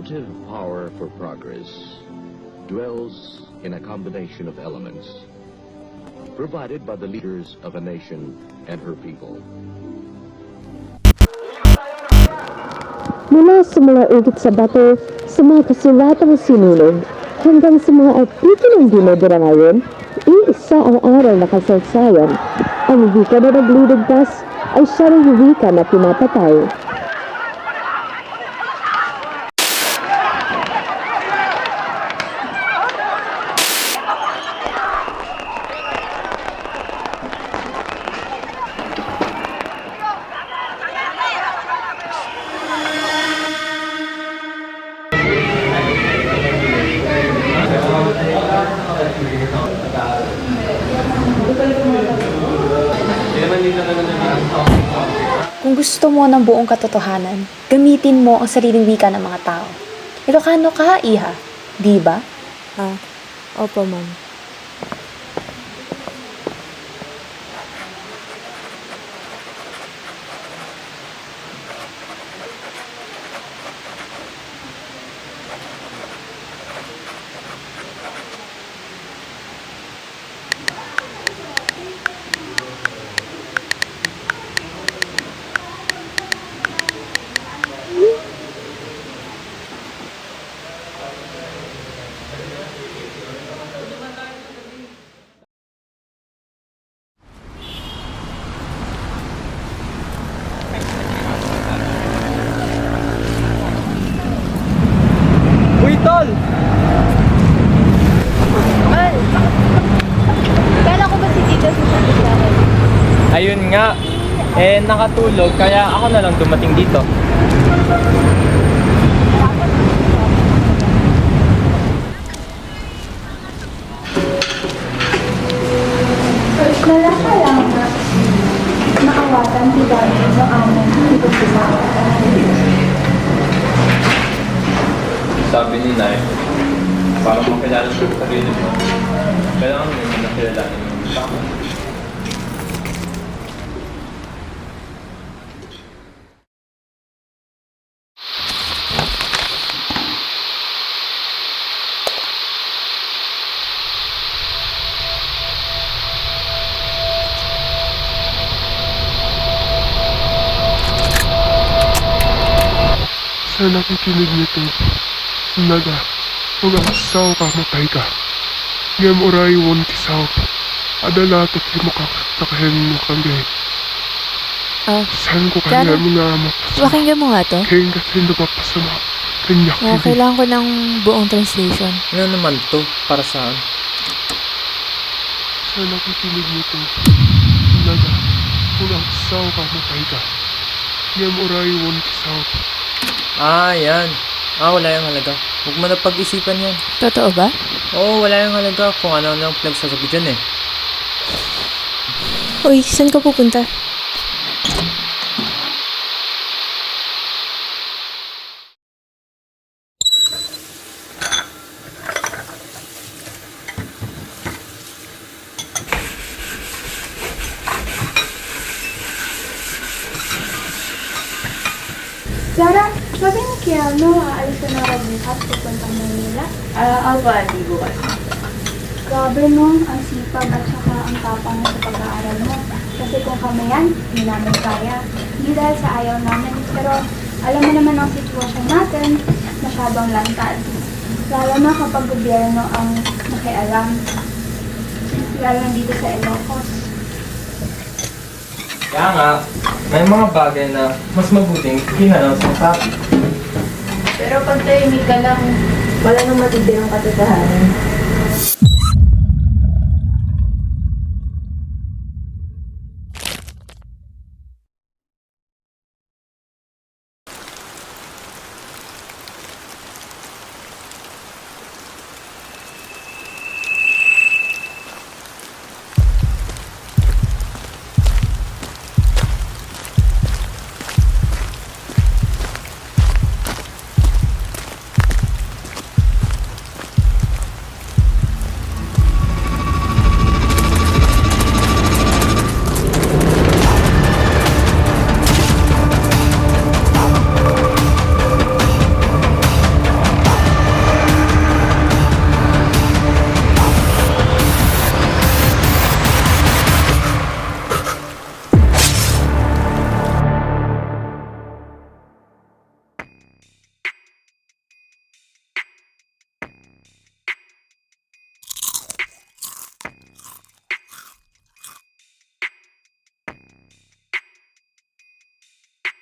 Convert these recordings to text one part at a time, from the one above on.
motive power for progress dwells in a combination of elements provided by the leaders of a nation and her people. Mula sa mga ugit sa bato, sa mga kasulatang sinunog, hanggang sa mga artikulang dinadala ngayon, iisa ang aral na kasaysayan. Ang wika na nagliligtas ay siya rin wika na pinapatay. Kung gusto mo ng buong katotohanan, gamitin mo ang sariling wika ng mga tao. Ilocano ka, iha. Di ba? Ah, opo ma'am. Ayun nga, eh nakatulog kaya ako na lang dumating dito. Wala ka lang na si Dami ng aming ipagsasawa. Sabi ni Nay, para makilala sa sarili mo, kailangan mo nakilala yung tama. Sa nakikinig nito, naga, kung ang saw ka matay ka. Ngam oray won kisaw, adala to kimo ka takahen mo kanggay. Ah, Saan ko Kano? kanya mga mapasama, pakinggan mo nga to. kaya kasi mapasama, kanya Ah, kini. kailangan ko ng buong translation. Ano naman to? Para saan? Sa nakikinig nito, naga, kung ang saw ka matay ka. Ngam oray won kisaw, Ah, yan. Ah, wala yung halaga. Huwag mo na pag-isipan yan. Totoo ba? Oo, wala yung halaga kung ano na yung pinagsasabi dyan eh. Uy, saan ka pupunta? Ni Keanu, aalis ka na raw bukas pupuntang Manila. Ah, uh, di bukas. Grabe mo, ang sipag at saka ang tapang sa pag-aaral mo. Kasi kung kami yan, hindi namin kaya. Hindi dahil sa ayaw namin, pero alam mo naman ang sitwasyon natin, masyadong lantad. Lalo na kapag gobyerno ang nakialam. Lalo na dito sa Ilocos. Kaya nga, may mga bagay na mas mabuting hinanaw sa topic. Pero pag tahimik ka lang, wala nang matitirang katotohanan.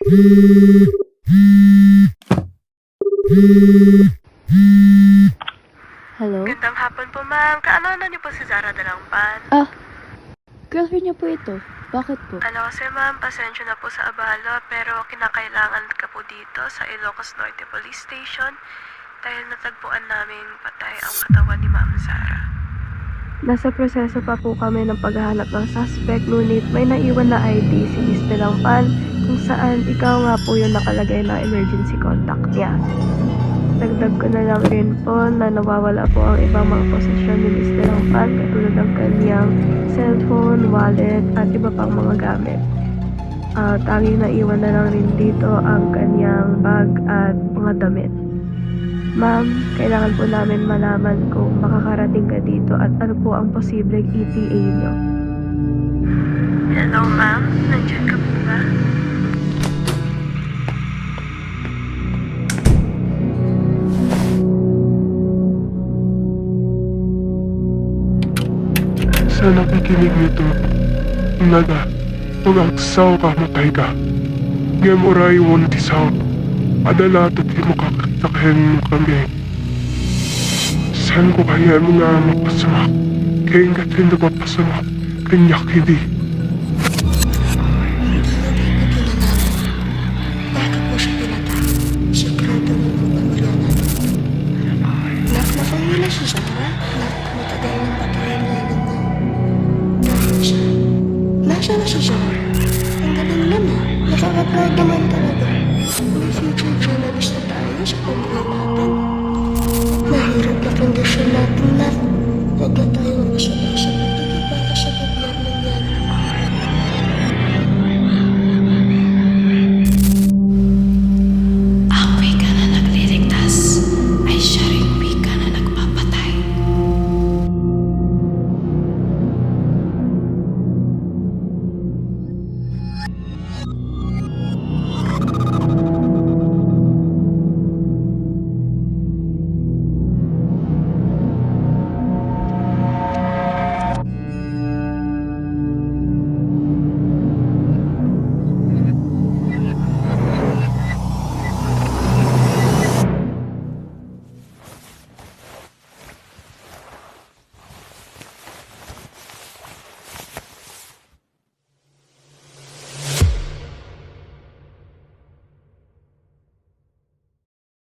Hello? Gandang hapon po, ma'am. Kaano-ano niyo po si Zara Dalangpan? Ah, girlfriend niyo po ito. Bakit po? Ano kasi, ma'am, pasensya na po sa abala, pero kinakailangan ka po dito sa Ilocos Norte Police Station dahil natagpuan namin patay ang katawan ni Ma'am Zara. Nasa proseso pa po kami ng paghahanap ng suspect, ngunit may naiwan na ID si Miss Dalangpan kung saan ikaw nga po yung nakalagay na emergency contact niya. Dagdag ko na lang rin po na nawawala po ang ibang mga posisyon ni Miss Dalangpan katulad ng kanyang cellphone, wallet, at iba pang mga gamit. Ah, tanging naiwan na lang rin dito ang kanyang bag at mga damit. Ma'am, kailangan po namin malaman kung makakarating ka dito at ano po ang posibleng ETA niyo. Hello, Sa nakikinig nito, naga, magagsaw ka matay ka. Ngem oray won ti saw, adala ti mo kakatakin mo kami. San ko kaya mo nga mapasamak, kaya nga tinda mapasamak, kanyak hindi. naman talaga. Ang future journalist na tayo sa pagkakapag.